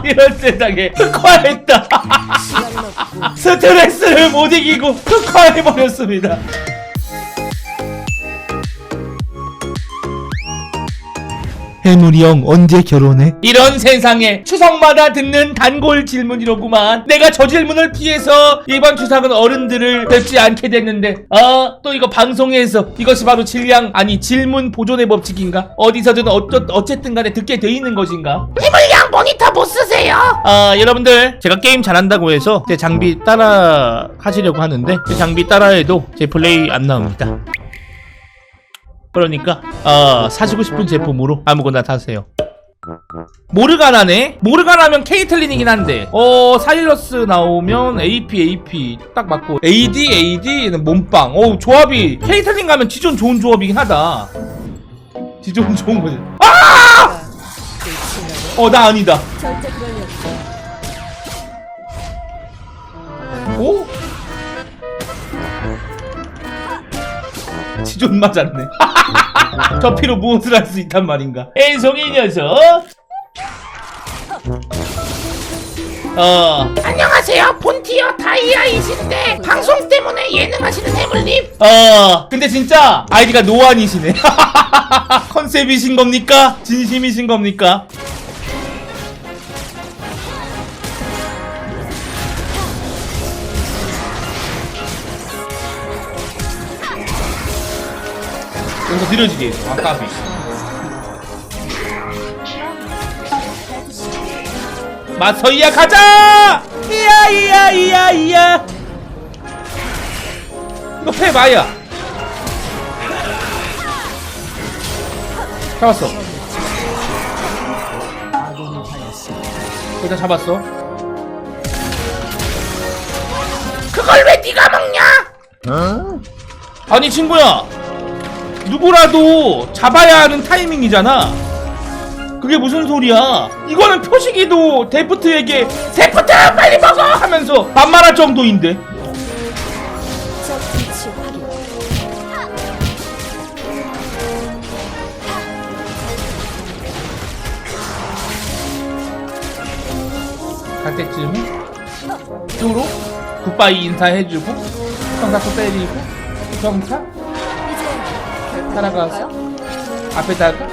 이런 세상에 흑화했다. 스트레스를 못 이기고 흑화해버렸습니다. 해물이 형 언제 결혼해? 이런 세상에 추석마다 듣는 단골 질문이로구만. 내가 저 질문을 피해서 이번 추석은 어른들을 뵙지 않게 됐는데, 아, 또 이거 방송에서 이것이 바로 질량, 아니, 질문 보존의 법칙인가? 어디서든 어쩌, 어쨌든 간에 듣게 돼 있는 것인가? 해물량 모니터 못 쓰세요? 아, 여러분들, 제가 게임 잘한다고 해서 제 장비 따라 하시려고 하는데, 제 장비 따라해도 제 플레이 안 나옵니다. 그러니까, 어, 사시고 싶은 제품으로 아무거나 사세요. 모르가나네? 모르가나면 케이틀린이긴 한데 어 사일러스 나오면 AP AP 딱 맞고 AD AD는 몸빵 어 조합이 케이틀린 가면 지존 좋은 조합이긴 하다 지존 좋은 거지 아! 어 나 아니다 오? 지존 맞았네 저 피로 무엇을 할 수 있단 말인가 애송이 녀석 어 안녕하세요 본티어 다이아이신데 방송 때문에 예능하시는 해물님 어, 근데 진짜 아이디가 노안이시네. 컨셉이신 겁니까? 진심이신 겁니까? 여기서 느려지게 해줘. 아, 까비. 마서이야 가자! 이야 이야 이야 이야 이거 패 마야 잡았어 일단 잡았어 그걸 왜 네가 먹냐? 아니 친구야 누구라도 잡아야 하는 타이밍이잖아. 그게 무슨 소리야? 이거는 표식이도 데프트에게 데프트 빨리 먹어! 하면서 반말할 정도인데. 갈 때쯤 쪽으로 굿바이 인사해주고 평타도 때리고 평타 따라가서 앞에다가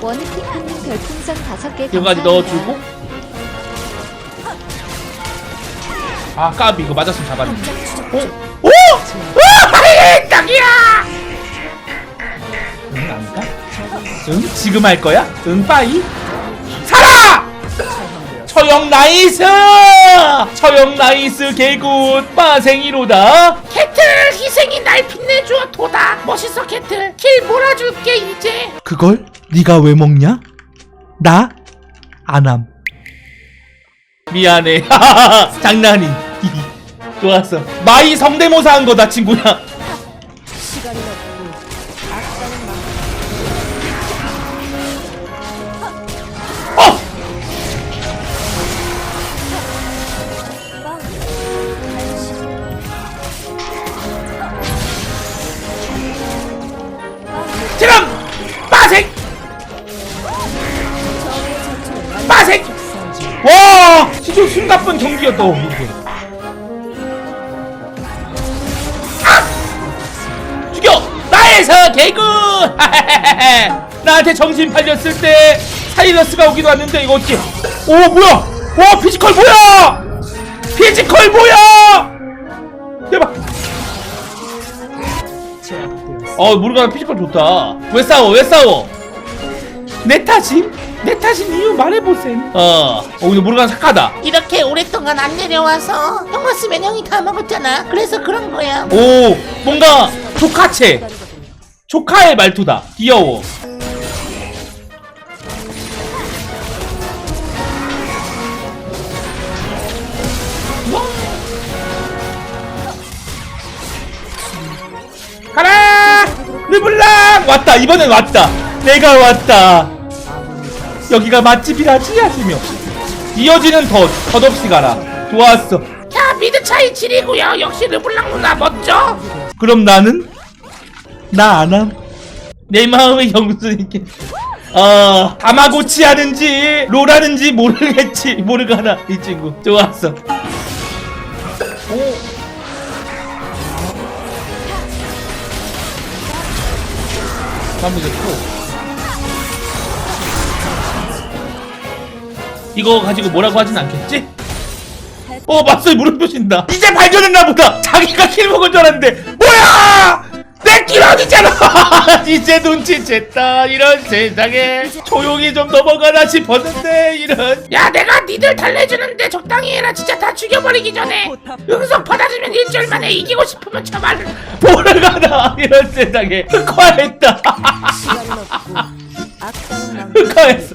원피크님 별풍선 5개 이거까지 넣어주고 아 까비 이거 맞았으면 잡았는데 오? 오! 아이 딱이야 응 아닌가? 응? 지금 할 거야? 응 빠이? 살아! 처형 나이스! 처형 나이스 개굿! 빠생이로다! 캐틀 희생이 날 빛내줘 도다! 멋있어 캐틀! 킬 몰아줄게 이제! 그걸 네가 왜 먹냐? 나? 안함. 미안해. 장난이. 좋았어. 마이 성대모사 한 거다 친구야 숨가쁜 경기였다 이게 아! 죽여! 나에서 개구 나한테 정신 팔렸을 때 사이러스가 오기도 왔는데 이거 어떻게 오 뭐야? 와 피지컬 뭐야? 피지컬 뭐야? 대박! 어 모르가나 피지컬 좋다. 왜 싸워? 왜 싸워? 내 탓임? 내 탓인 이유 말해보셈. 어, 어 근데 모르가나 착하다. 이렇게 오랫동안 안 내려와서 형 왔으면 형이 다 먹었잖아. 그래서 그런 거야. 오 뭔가 조카체. 조카의 말투다. 귀여워. 가라! 르블랑! 왔다. 이번엔 왔다. 내가 왔다 여기가 맛집이라지 하시며. 이어지는 덧 덧없이 가라. 좋았어. 자 미드 차이 7이고요 역시 르블랑 누나. 멋져? 그럼 나는? 나 안함? 내 마음의 영수님께. 어 다마고치 하는지 롤 하는지 모르겠지. 모르가나 이 친구. 좋았어. 오. 잠무졌고 이거 가지고 뭐라고 하진 않겠지? 어 맞소리 물음표 신다. 이제 발견했나 보다. 자기가 킬 먹은 줄 알았는데. 뭐야! 내킬 어디잖아! 이제 눈치챘다. 이런 세상에. 조용히 좀 넘어가나 싶었는데 이런. 야 내가 니들 달래주는데 적당히 해라. 진짜 다 죽여버리기 전에. 응석 받아주면 일주일 만에 이기고 싶으면 저 말을 모르가나 이런 세상에. 흑화했다. 흑화했어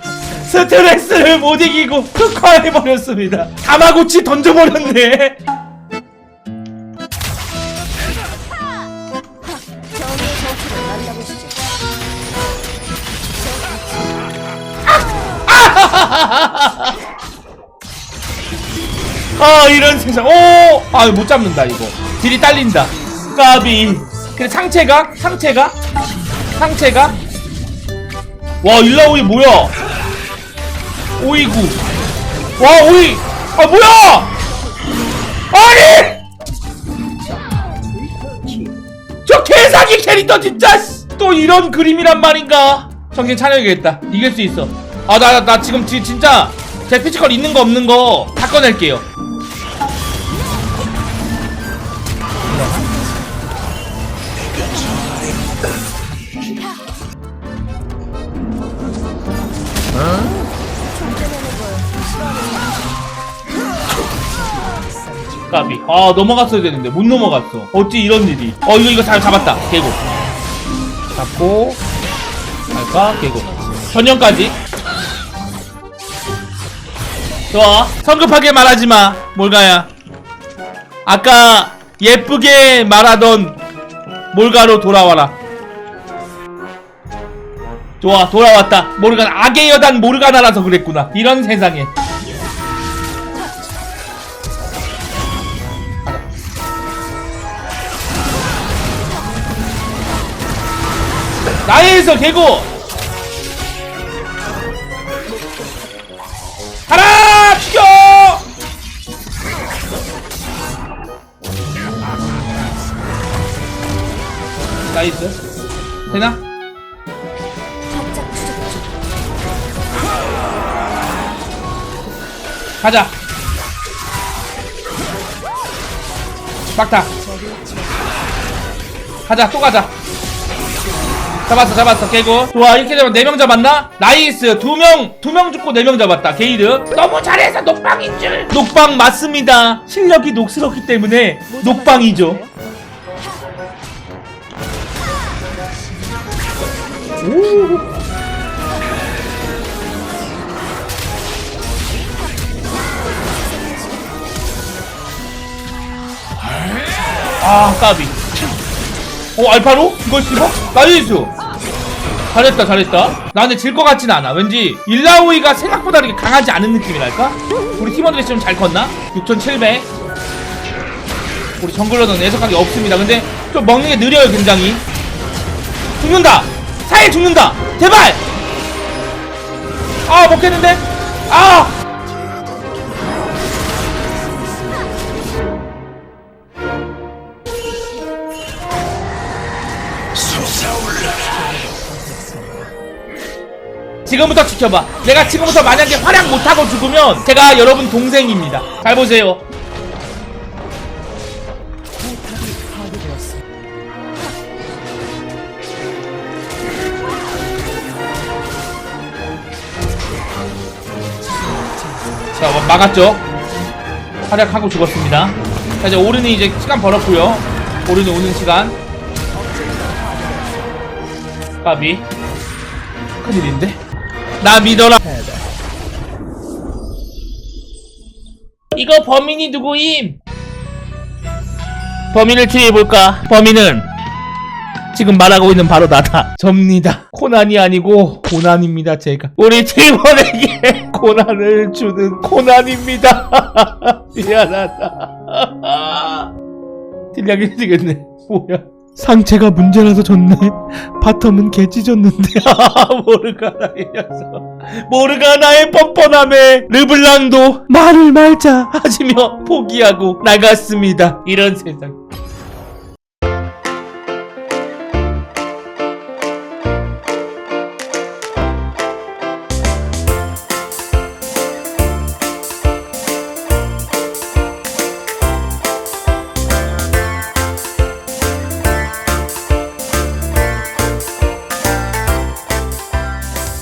스트레스를 못 이기고 흑화해버렸습니다. 다마고치 던져버렸네. 아! 이런 세상. 오아못 잡는다 이거. 딜이 딸린다. 까비. 근데 상체가? 상체가? 상체가? 와 일라오이 뭐야 오이구. 와 오이. 아 뭐야? 아니! 저 개사기 캐릭터 진짜 씨. 또 이런 그림이란 말인가? 정신 차려야겠다. 이길 수 있어. 아나 나, 나 지금 지, 진짜 제 피지컬 있는 거 없는 거 다 꺼낼게요 까비 아 넘어갔어야 되는데. 못 넘어갔어. 어찌 이런 일이. 어 이거 이거 잘 잡았다. 개고 잡고. 갈까? 개고 전년까지. 좋아. 성급하게 말하지마. 몰가야. 아까 예쁘게 말하던 몰가로 돌아와라. 좋아 돌아왔다. 모르가나 악의 여단 모르가나라서 그랬구나. 이런 세상에 나에서 개고! 가라! 죽여 나이스. 되나? 가자. 막타. 가자 또 가자 잡았어 잡았어 깨고. 좋아 이렇게 되면 4명 잡았나? 나이스. 2명 2명 죽고 4명 잡았다 게이드. 너무 잘해서 녹방인 줄. 녹방 맞습니다. 실력이 녹슬었기 때문에 녹방이죠. 아 까비. 오 알파로? 이걸 씹어? 나이스 잘했다 잘했다. 나 근데 질 것 같진 않아. 왠지 일라오이가 생각보다 이렇게 강하지 않은 느낌이랄까? 우리 팀원들이 좀 잘 컸나? 6700 우리 정글러는 예속한 게 없습니다. 근데 좀 먹는 게 느려요 굉장히. 죽는다! 사이 죽는다! 제발! 아 먹겠는데? 아 지금부터 지켜봐. 내가 지금부터 만약에 활약 못하고 죽으면 제가 여러분 동생입니다. 잘 보세요. 자, 뭐 막았죠? 활약하고 죽었습니다. 자, 이제 오른이 이제 시간 벌었고요. 오른이 오는 시간. 까비. 큰일인데? 나 믿어라. 이거 범인이 누구임? 범인을 추리해볼까? 범인은 지금 말하고 있는 바로 나다. 접니다. 코난이 아니고 고난입니다, 제가. 우리 팀원에게 고난을 주는 고난입니다. 미안하다. 딜량이 되겠네. 뭐야. 상체가 문제라서 졌네. 바텀은 개 찢었는데. 모르가나의 녀석 모르가나의 뻔뻔함에 르블랑도 말을 말자. 하시며 포기하고 나갔습니다 이런 세상